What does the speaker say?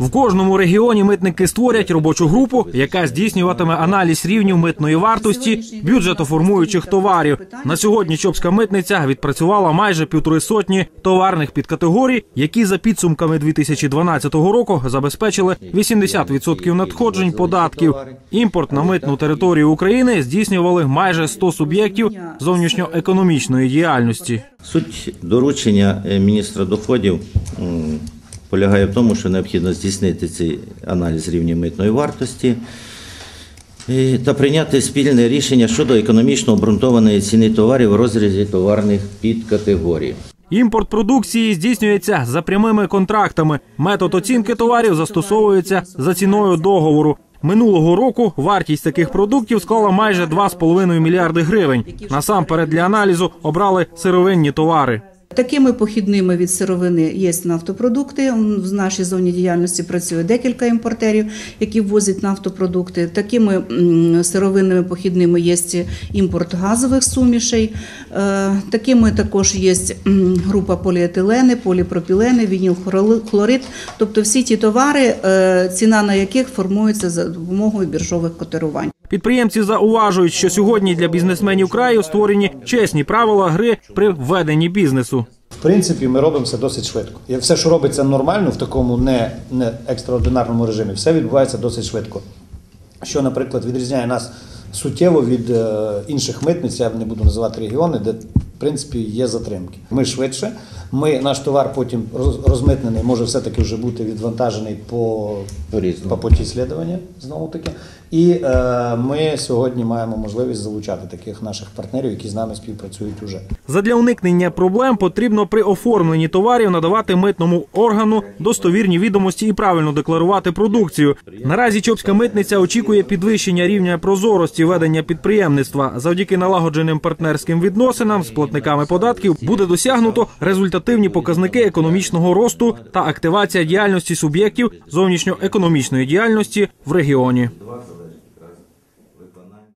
В кожному регіоні митники створять робочу групу, яка здійснюватиме аналіз рівнів митної вартості бюджетоформуючих товарів. На сьогодні Чопська митниця відпрацювала майже півтори сотні товарних підкатегорій, які за підсумками 2012 року забезпечили 80% надходжень податків. Імпорт на митну територію України здійснювали майже 100 суб'єктів зовнішньоекономічної діяльності. Суть доручення е, міністра доходів полягає в тому, що необхідно здійснити цей аналіз рівня митної вартості е, та прийняти спільне рішення щодо економічно обґрунтованої ціни товарів в розрізі товарних підкатегорій. Імпорт продукції здійснюється за прямими контрактами. Метод оцінки товарів застосовується за ціною договору. Минулого року вартість таких продуктів склала майже 2,5 мільярди гривень. Насамперед для аналізу обрали сировинні товари. Такими похідними від сировини є нафтопродукти. В нашій зоні діяльності працює декілька імпортерів, які ввозять нафтопродукти. Такими сировинними похідними є імпорт газових сумішей. Е, Такими також є група поліетилени, поліпропілени, вінілхлорид. Тобто всі ті товари, е, ціна на яких формується за допомогою біржових котирувань. Підприємці зауважують, що сьогодні для бізнесменів краю створені чесні правила гри при веденні бізнесу. В принципі, ми робимо це досить швидко. І все, що робиться нормально в такому не, не екстраординарному режимі, все відбувається досить швидко. Що, наприклад, відрізняє нас суттєво від е, інших митниць, я не буду називати регіони, де в принципі є затримки. Ми швидше. Ми наш товар потім роз- розмитнений, може все-таки вже бути відвантажений по, по поті слідування, знову таки. І е, ми сьогодні маємо можливість залучати таких наших партнерів, які з нами співпрацюють уже. Задля уникнення проблем потрібно при оформленні товарів надавати митному органу достовірні відомості і правильно декларувати продукцію. Наразі Чопська митниця очікує підвищення рівня прозорості ведення підприємництва. Завдяки налагодженим партнерським відносинам з платниками податків буде досягнуто результативні показники економічного росту та активація діяльності суб'єктів зовнішньоекономічної діяльності в регіоні.